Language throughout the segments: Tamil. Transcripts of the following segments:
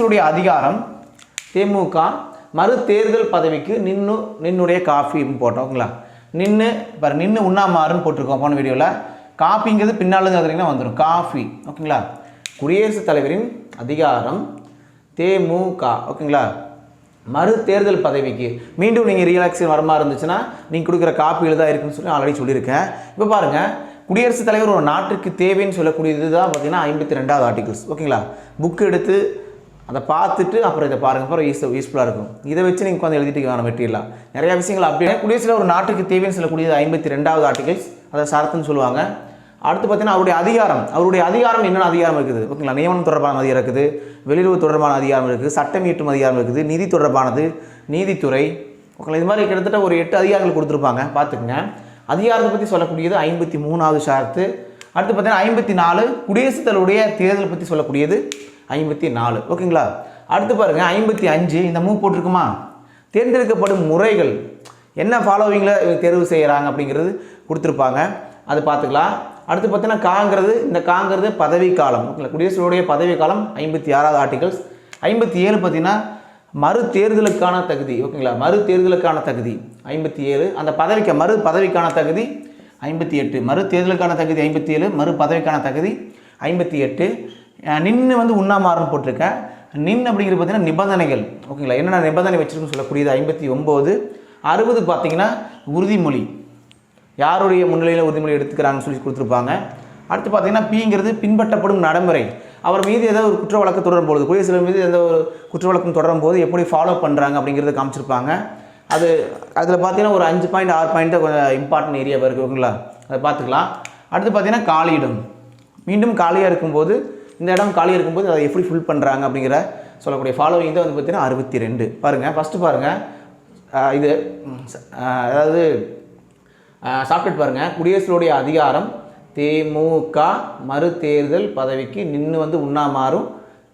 குடியரசுடைய அதிகாரம் திமுக மறு தேர்தல் பதவிக்கு நின்று நின்னுடைய காஃபி போட்டோங்களா? நின்று பாரு நின்று உண்ணாமாறுன்னு போட்டிருக்கோம் போன வீடியோவில் காஃபிங்கிறது பின்னால் வந்துடும் காஃபி ஓகேங்களா? குடியரசுத் தலைவரின் அதிகாரம் தேமுக ஓகேங்களா? மறு தேர்தல் பதவிக்கு. மீண்டும் நீங்கள் ரீஎலெக்ஷன் வர மாதிரி இருந்துச்சுன்னா நீங்கள் கொடுக்குற காப்பியில் தான் இருக்குன்னு சொல்லி ஆல்ரெடி சொல்லியிருக்கேன். இப்போ பாருங்கள் குடியரசுத் தலைவர் ஒரு நாட்டுக்கு தேவைன்னு சொல்லக்கூடியது தான் பார்த்தீங்கன்னா ஐம்பத்தி ரெண்டாவது ஆர்டிகல்ஸ் ஓகேங்களா? புக் எடுத்து அதை பார்த்துட்டு அப்புறம் இதை பாருங்க. அப்புறம் யூஸ் யூஸ்ஃபுல்லாக இருக்கும். இதை வச்சு நீங்கள் உட்காந்து எழுதிட்டு வேணும் மெட்டீரியலாக நிறையா விஷயங்கள் அப்படியே குடியரசுல ஒரு நாட்டுக்கு தேவைன்னு சொல்லக்கூடியது ஐம்பத்தி ரெண்டாவது ஆர்டிகல்ஸ் அதை சரத்துன்னு சொல்லுவாங்க. அடுத்து பார்த்தீங்கன்னா அவருடைய அதிகாரம். அவருடைய அதிகாரம் என்னென்ன அதிகாரம் இருக்குது? ஓகேங்களா? நியமனம் தொடர்பான அதிகாரம் இருக்குது. வெளியுறவு தொடர்பான அதிகாரம் இருக்குது. சட்டம் இயற்றும் அதிகாரம் இருக்குது. நிதி தொடர்பானது. நீதித்துறை. ஓகேங்களா? இது மாதிரி கிட்டத்தட்ட ஒரு எட்டு அதிகாரங்கள் கொடுத்துருப்பாங்க. பார்த்துக்குங்க. அதிகாரத்தை பற்றி சொல்லக்கூடியது ஐம்பத்தி மூணாவது சார்த்து. அடுத்து பார்த்தீங்கன்னா ஐம்பத்தி நாலு குடியரசுத் தலைவருடைய தேர்தல் பற்றி சொல்லக்கூடியது. ஐம்பத்தி நாலு. ஓகேங்களா? அடுத்து பாருங்கள் ஐம்பத்தி அஞ்சு. இந்த மூவ் போட்டிருக்குமா? தேர்ந்தெடுக்கப்படும் முறைகள். என்ன ஃபாலோவிங்கில் தேர்வு செய்கிறாங்க அப்படிங்கிறது கொடுத்துருப்பாங்க. அது பார்த்துக்கலாம். அடுத்து பார்த்தீங்கன்னா காங்கிறது இந்த காங்கிறது பதவிக்காலம். ஓகேங்களா? குடியரசுடைய பதவி காலம் ஐம்பத்தி ஆறாவது ஆர்டிகல்ஸ் ஐம்பத்தி ஏழு பார்த்தீங்கன்னா மறு தேர்தலுக்கான தகுதி. ஓகேங்களா? மறு தேர்தலுக்கான தகுதி. ஐம்பத்தி ஏழு. அந்த பதவிக்கு மறு பதவிக்கான தகுதி ஐம்பத்தி எட்டு. மறு தேர்தலுக்கான தகுதி ஐம்பத்தி ஏழு. மறு பதவிக்கான தகுதி ஐம்பத்தி எட்டு. நின்று வந்து உண்ணாமாறுன்னு போட்டிருக்கேன். நின் அப்படிங்கிறது பார்த்தீங்கன்னா நிபந்தனைகள். ஓகேங்களா? என்னென்ன நிபந்தனை வச்சிருக்குன்னு சொல்லக்கூடியது? ஐம்பத்தி ஒம்பது. அறுபது பார்த்தீங்கன்னா உறுதிமொழி. யாருடைய முன்னிலையில் உறுதிமொழி எடுத்துக்கிறாங்கன்னு சொல்லி கொடுத்துருப்பாங்க. அடுத்து பார்த்தீங்கன்னா பிங்கிறது பின்பற்றப்படும் நடைமுறை. அவர் மீது ஏதாவது ஒரு குற்ற வழக்கு தொடரும் பொழுது குடியரசுத் தலைவர் மீது எந்த ஒரு குற்ற வழக்கம் தொடரும் போது எப்படி ஃபாலோ பண்ணுறாங்க அப்படிங்கிறத காமிச்சிருப்பாங்க. அது அதில் பார்த்தீங்கன்னா ஒரு அஞ்சு பாயிண்ட் ஆறு பாயிண்ட் கொஞ்சம் இம்பார்ட்டன்ட் ஏரியாவாக இருக்குது ஓகேங்களா? அதை பார்த்துக்கலாம். அடுத்து பார்த்தீங்கன்னா காலியிடம். மீண்டும் காலியாக இருக்கும்போது இந்த இடம் காலி இருக்கும்போது அதை எப்படி ஃபில் பண்ணுறாங்க அப்படிங்கிற சொல்லக்கூடிய ஃபாலோவிங் தான் வந்து பார்த்தீங்கன்னா அறுபத்தி ரெண்டு பாருங்கள் ஃபஸ்ட்டு பாருங்கள் இது அதாவது சாப்பிட்டு பாருங்கள் குடியரசுடைய அதிகாரம் திமுக மறுதேர்தல் பதவிக்கு நின்று வந்து உண்ணாமாறும்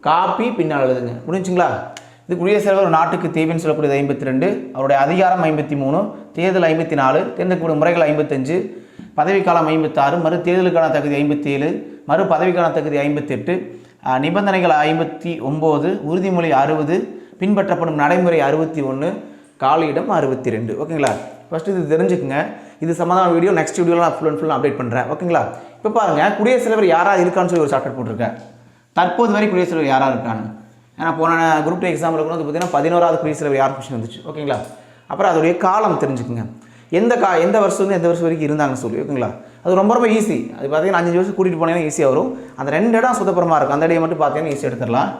காப்பி பின்னால் எழுதுங்க. முடிஞ்சுங்களா இது குடியரசுத் தலைவர் ஒரு நாட்டுக்கு தேவைன்னு சொல்லக்கூடியது ஐம்பத்தி ரெண்டு அவருடைய அதிகாரம் ஐம்பத்தி மூணு தேர்தல் ஐம்பத்தி நாலு தேர்ந்தெடுக்கப்படும் முறைகள் ஐம்பத்தஞ்சு. பதவிக்காலம் ஐம்பத்தாறு மறு தேர்தலுக்கான தகுதி ஐம்பத்தி ஏழு மறு பதவிக்கான தகுதி ஐம்பத்தெட்டு நிபந்தனைகள் ஐம்பத்தி ஒம்பது உறுதிமொழி அறுபது பின்பற்றப்படும் நடைமுறை அறுபத்தி ஒன்று காலியிடம் அறுபத்தி ரெண்டு ஓகேங்களா? ஃபஸ்ட்டு இது தெரிஞ்சுக்கங்க. இது சம்மந்தமான வீடியோ நெக்ஸ்ட் வீடியோவில் நான் ஃபுல் அண்ட் ஃபுல் அப்டேட் பண்ணுறேன் ஓகேங்களா? இப்போ பாருங்கள் குடியரசுத் தலைவர் யாராக இருக்கான்னு சொல்லி ஒரு ஷார்ட்கட் போட்டிருக்கேன். தற்போது வரை குடியரசுத் தலைவர் யாராக இருக்கான்னு. ஏன்னா போன குரூப் டூ எக்ஸாமில் கூட வந்து பார்த்தீங்கன்னா பதினோராவது குடியரசுத் தலைவர் யார் கொஸ்டின் வந்துச்சு? ஓகேங்களா? அப்புறம் அதோடைய காலம் தெரிஞ்சுக்குங்க. எந்த கா எந்த வருஷம் எந்த வருஷம் வரைக்கும் இருந்தாங்கன்னு சொல்லி ஓகேங்களா? அது ரொம்ப ரொம்ப ஈஸி அது பார்த்தீங்கன்னா அஞ்சு வருஷம் கூட்டிகிட்டு போனீங்கன்னா ஈஸியாக வரும். அந்த ரெண்டு இடம் சுதப்பரமாக இருக்கும். அந்த இடையை மட்டும் பார்த்தீங்கன்னா ஈஸியாக எடுத்துடலாம்.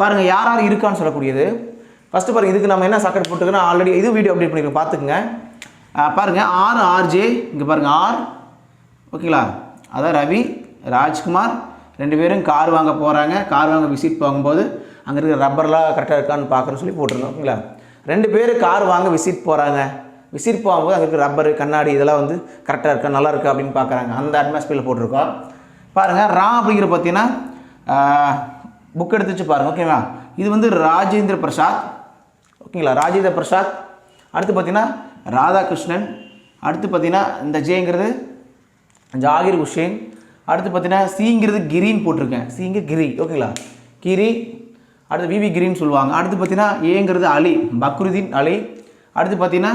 பாருங்கள் யார் யார் இருக்கான்னு சொல்லக்கூடியது. ஃபஸ்ட்டு பாருங்கள் இதுக்கு நம்ம என்ன சக்கரை போட்டுக்கணும்? ஆல்ரெடி இது வீடியோ அப்டேட் பண்ணியிருக்கோம் பார்த்துக்குங்க பாருங்கள் ஆர் ஆர்ஜே இங்கே பாருங்கள் ஆர் ஓகேங்களா? அதான் ரவி ராஜ்குமார். ரெண்டு பேரும் கார் வாங்க போகிறாங்க கார் வாங்க விசிட் போகும்போது அங்கே இருக்கிற ரப்பர்லாம் கரெக்டாக இருக்கான்னு பார்க்குறேன்னு சொல்லி போட்டிருந்தோம். ஓகேங்களா? ரெண்டு பேர் கார் வாங்க விசிட் போகிறாங்க விசிட் போகும்போது அங்கே இருக்கிற ரப்பர் கண்ணாடி இதெல்லாம் வந்து கரெக்டாக இருக்கா நல்லா இருக்கா அப்படின்னு பார்க்குறாங்க. அந்த அட்மாஸ்பியரில் போட்டிருக்கோம் பாருங்கள் ரா அப்படிங்கிற பார்த்தீங்கன்னா புக் எடுத்து வச்சு பாருங்கள் ஓகேவா இது வந்து ராஜேந்திர பிரசாத். ஓகேங்களா ராஜேந்திர பிரசாத். அடுத்து பார்த்தீங்கன்னா ராதாகிருஷ்ணன். அடுத்து பார்த்தீங்கன்னா இந்த ஜேங்கிறது ஜாகிர் ஹுஷேன் அடுத்து பார்த்தீங்கன்னா சிங்கிறது கிரின்னு போட்டிருக்கேன். சிங்க கிரி ஓகேங்களா கிரி. அடுத்து விவி கிரின்னு சொல்லுவாங்க. அடுத்து பார்த்தீங்கன்னா ஏங்கிறது அலி பக்ருதீன் அலி. அடுத்து பார்த்தீங்கன்னா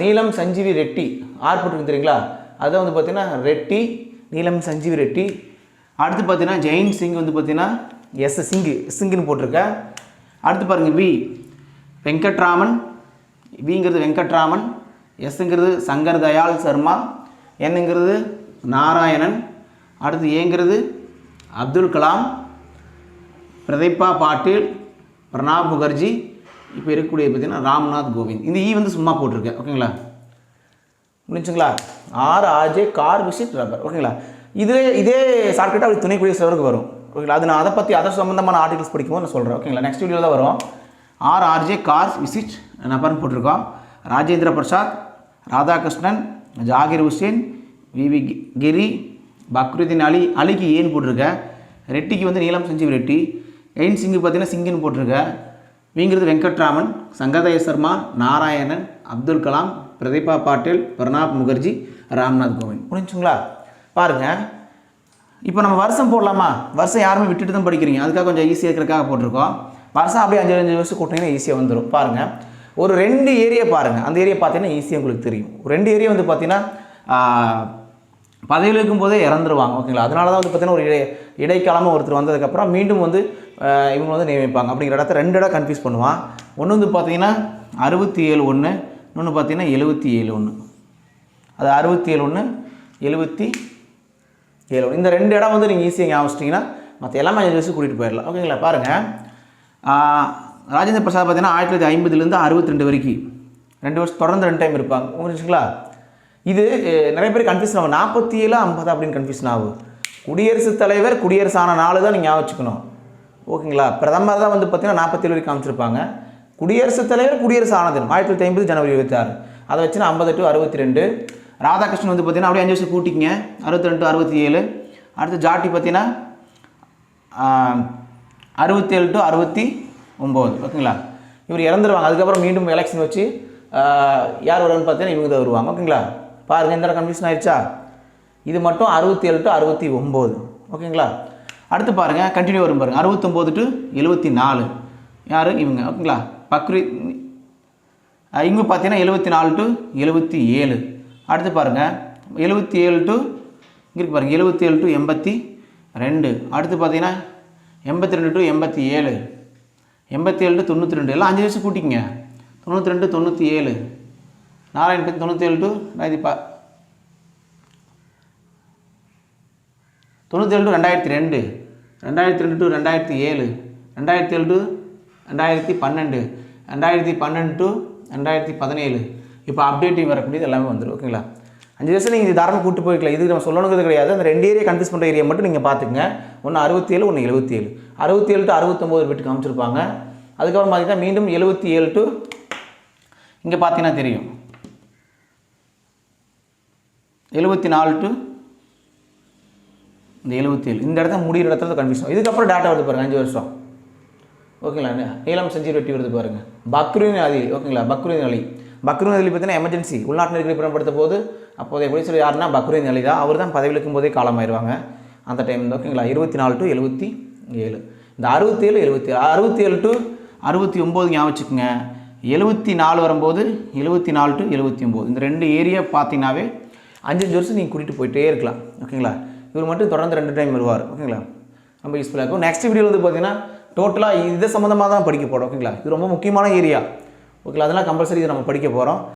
நீலம் சஞ்சீவி ரெட்டி ஆர் போட்டிருக்கு தெரியுங்களா? அதை வந்து பார்த்தீங்கன்னா ரெட்டி நீலம் சஞ்சீவி ரெட்டி. அடுத்து பார்த்தீங்கன்னா ஜெயின் சிங் வந்து பார்த்திங்கன்னா எஸ் சிங்கு சிங்குன்னு போட்டிருக்கேன் அடுத்து பாருங்கள் வி வெங்கட்ராமன். விங்கிறது வெங்கட்ராமன் எஸ்ங்கிறது சங்கர் தயாள் சர்மா என்னங்கிறது நாராயணன். அடுத்து ஏங்கிறது அப்துல் கலாம் பிரதீபா பாட்டீல் பிரணாப் முகர்ஜி இப்போ இருக்கக்கூடிய பார்த்தீங்கன்னா ராம்நாத் கோவிந்த். இந்த ஈ வந்து சும்மா போட்டிருக்கேன். ஓகேங்களா? முடிஞ்சுங்களா R RJ car visit rubber ஓகேங்களா? இதே இதே ஷார்ட்கட்டாக அப்படி துணை குடியரசுக்கு வரும். ஓகேங்களா? அது நான் அதை பற்றி அதை சம்மந்தமான ஆர்டிகல்ஸ் படிக்கும்போது நான் சொல்கிறேன் ஓகேங்களா? நெக்ஸ்ட் வீடியோ தான் வரும். ஆர் ஆர்ஜே கார் விசிட் நபர்னு போட்டிருக்கோம். ராஜேந்திர பிரசாத் ராதாகிருஷ்ணன் ஜாகிர் ஹுசேன் விவி கி- கிரி பக்ருதீன் அலி. அலிக்கு ஏன்னு போட்டிருக்கேன். ரெட்டிக்கு வந்து நீலம் சஞ்சீவ் ரெட்டி எயின் சிங்கு பார்த்தீங்கன்னா சிங்குன்னு போட்டிருக்கேன். வீங்கிறது வெங்கட்ராமன் சங்கதய சர்மா நாராயணன் அப்துல் கலாம் பிரதீபா பாட்டீல் பிரணாப் முகர்ஜி ராம்நாத் கோவிந்த். புரிஞ்சுங்களா? பாருங்கள் இப்போ நம்ம வருஷம் போடலாமா? வருஷம் யாருமே விட்டுட்டு தான் படிக்கிறீங்க. அதுக்காக கொஞ்சம் ஈஸியாக இருக்கிறதுக்காக போட்டிருக்கோம். வருஷம் அப்படியே அஞ்சு அஞ்சு வருஷம் கூட்டிங்கன்னா ஈஸியாக வந்துடும் பாருங்கள் ஒரு ரெண்டு ஏரியா பாருங்கள் அந்த ஏரியா பார்த்தீங்கன்னா ஈஸியாக உங்களுக்கு தெரியும். ஒரு ரெண்டு ஏரியா வந்து பார்த்தீங்கன்னா பதவியில் இருக்கும்போதே இறந்துருவாங்க ஓகேங்களா? அதனால தான் வந்து பார்த்தீங்கன்னா ஒரு இடை இடைக்காலமாக ஒருத்தர் வந்ததுக்கப்புறம் மீண்டும் வந்து இவங்க வந்து நியமிப்பாங்க. அப்படிங்கிற இடத்த ரெண்டு இடம் கன்ஃபியூஸ் பண்ணுவான். ஒன்று வந்து பார்த்தீங்கன்னா அறுபத்தி ஏழு ஒன்று இன்னொன்று பார்த்தீங்கன்னா எழுபத்தி ஏழு ஒன்று அது அறுபத்தி ஏழு ஒன்று எழுபத்தி ஏழு ஒன்று இந்த ரெண்டு இடம் வந்து நீங்கள் ஈஸியாக ஞாபகம் மற்ற எல்லாமே அஞ்சு வருஷம் கூட்டிகிட்டு போயிடலாம். ஓகேங்களா? பாருங்கள் ராஜேந்திர பிரசாத் பார்த்தீங்கன்னா ஆயிரத்தி தொள்ளாயிரத்தி ஐம்பதுலேருந்து அறுபத்தி ரெண்டு வரைக்கும். ரெண்டு வருஷம் தொடர்ந்து ரெண்டு டைம் இருப்பாங்க. புரிஞ்சுங்களா இது நிறைய பேர் கன்ஃபியூஷன் ஆகும் நாற்பத்தி ஏழு ஐம்பது அப்படின்னு கன்ஃபியூஷன் ஆகும் குடியரசுத் தலைவர் குடியரசு ஆன நாள் தான் நீங்கள் ஞாபகம் வச்சுக்கணும். ஓகேங்களா? பிரதமர் தான் வந்து பார்த்தீங்கன்னா நாற்பத்தேழு வரைக்கும் காமிச்சிருப்பாங்க. குடியரசுத் தலைவர் குடியரசு ஆன தினம் ஆயிரத்தி தொள்ளாயிரத்தி ஐம்பது ஜனவரி இருபத்தாறு. அதை வச்சுன்னா ஐம்பது டு அறுபத்தி ரெண்டு ராதாகிருஷ்ணன் வந்து பார்த்தீங்கன்னா அப்படியே அஞ்சு வருஷம் கூட்டிங்க அறுபத்தி ரெண்டு அறுபத்தி ஏழு அடுத்து ஜாட்டி பார்த்தீங்கன்னா அறுபத்தேழு டு அறுபத்தி ஒம்பது ஓகேங்களா? இவர் இறந்துருவாங்க. அதுக்கப்புறம் மீண்டும் எலெக்ஷன் வச்சு யார் வருவான்னு பார்த்தீங்கன்னா இவங்க தான் வருவாங்க. ஓகேங்களா? பாருங்கள் இந்த கன்ஃபியூஷன் ஆயிடுச்சா இது மட்டும் அறுபத்தி ஏழு டு அறுபத்தி ஒம்பது ஓகேங்களா? அடுத்து பாருங்கள் கண்டினியூ வரும் பாருங்கள் அறுபத்தொம்போது டு எழுபத்தி நாலு யார்? இவங்க. ஓகேங்களா? பக்ரி இங்கே பார்த்தீங்கன்னா எழுபத்தி நாலு டு எழுபத்தி ஏழு அடுத்து பாருங்கள் எழுபத்தி ஏழு டு இங்கே இருக்கு பாருங்கள் எழுபத்தி ஏழு டு எண்பத்தி ரெண்டு. அடுத்து பார்த்தீங்கன்னா எண்பத்தி ரெண்டு டு எண்பத்தி ஏழு எண்பத்தி ஏழு டு தொண்ணூற்றி ரெண்டு. எல்லாம் அஞ்சு வருஷம் கூட்டிங்க தொண்ணூற்றி ரெண்டு தொண்ணூற்றி ஏழு. நாராயண தொண்ணூற்றி ஏழு டு ரெண்டாயிரத்தி பா தொண்ணூற்றி ஏழு டு ரெண்டாயிரத்தி ரெண்டு. ரெண்டாயிரத்தி ரெண்டு டு ரெண்டாயிரத்தி ஏழு. ரெண்டாயிரத்தி ஏழு டு ரெண்டாயிரத்தி பன்னெண்டு. ரெண்டாயிரத்தி பன்னெண்டு டு ரெண்டாயிரத்தி பதினேழு. இப்போ அப்டேட்டிங் வரக்கூடியது எல்லாமே வந்துடும் ஓகேங்களா? அஞ்சு வருஷம் நீங்கள் இது தாராளமாக கூட்டு போய்க்கலாம். இது நம்ம சொல்லணுங்கிறது கிடையாது. அந்த ரெண்டு ஏரியா கன்ஃபியூஸ் பண்ணுற ஏரியா மட்டும் நீங்கள் பார்த்துங்க ஒன்று அறுபத்தேழு ஒன்று எழுபத்தேழு. அறுபத்தேழு டு அறுபத்தொம்போது விட்டு காமிச்சிருப்பாங்க. அதுக்கப்புறம் பார்த்தீங்கன்னா மீண்டும் எழுபத்தி ஏழு டு இங்கே பார்த்தீங்கன்னா தெரியும். எழுபத்தி நாலு டு இந்த எழுபத்தேழு இந்த இடத்துல முடிகிற இடத்துல கன்ஃபியூஷன் இதுக்கப்புறம் டேட்டா வருது பாருங்கள் அஞ்சு வருஷம். ஓகேங்களா நீளம் செஞ்சு வெட்டி வருது பாருங்கள் பக்ரீன் அலி. ஓகேங்களா பக்ரீன் அலி. பக்ரீன் அலி பார்த்தீங்கன்னா எமர்ஜென்சி உள்நாட்டு நெருக்கடி பயன்படுத்த போது அப்போதைய குடிசல் யாருன்னா பக்ரீன் அலி தான். அவர் தான் பதவியில் இருக்கும்போதே காலமாயிருவாங்க. அந்த டைம் ஓகேங்களா இருபத்தி நாலு டு எழுபத்தி ஏழு. இந்த அறுபத்தேழு எழுபத்தி ஏழு அறுபத்தி ஏழு டு அறுபத்தி ஒம்பது ஞாபகம் வச்சுக்கோங்க. எழுபத்தி நாலு வரும்போது எழுபத்தி நாலு டு எழுபத்தி ஒம்பது. இந்த ரெண்டு ஏரியா பார்த்தீங்கன்னாவே அஞ்சு அஞ்சு வருஷம் நீங்கள் கூட்டிகிட்டு போயிட்டே இருக்கலாம் ஓகேங்களா? இவர் மட்டும் தொடர்ந்து ரெண்டு டைம் வருவார் ஓகேங்களா? ரொம்ப யூஸ்ஃபுல்லாக இருக்கும். நெக்ஸ்ட் வீடியோ வந்து பார்த்தீங்கன்னா டோட்டலாக இது சம்மந்தமாக தான் படிக்க போகிறோம் ஓகேங்களா? இது ரொம்ப முக்கியமான ஏரியா ஓகேங்களா? அதெல்லாம் கம்பல்சரி இதை நம்ம படிக்க போகிறோம்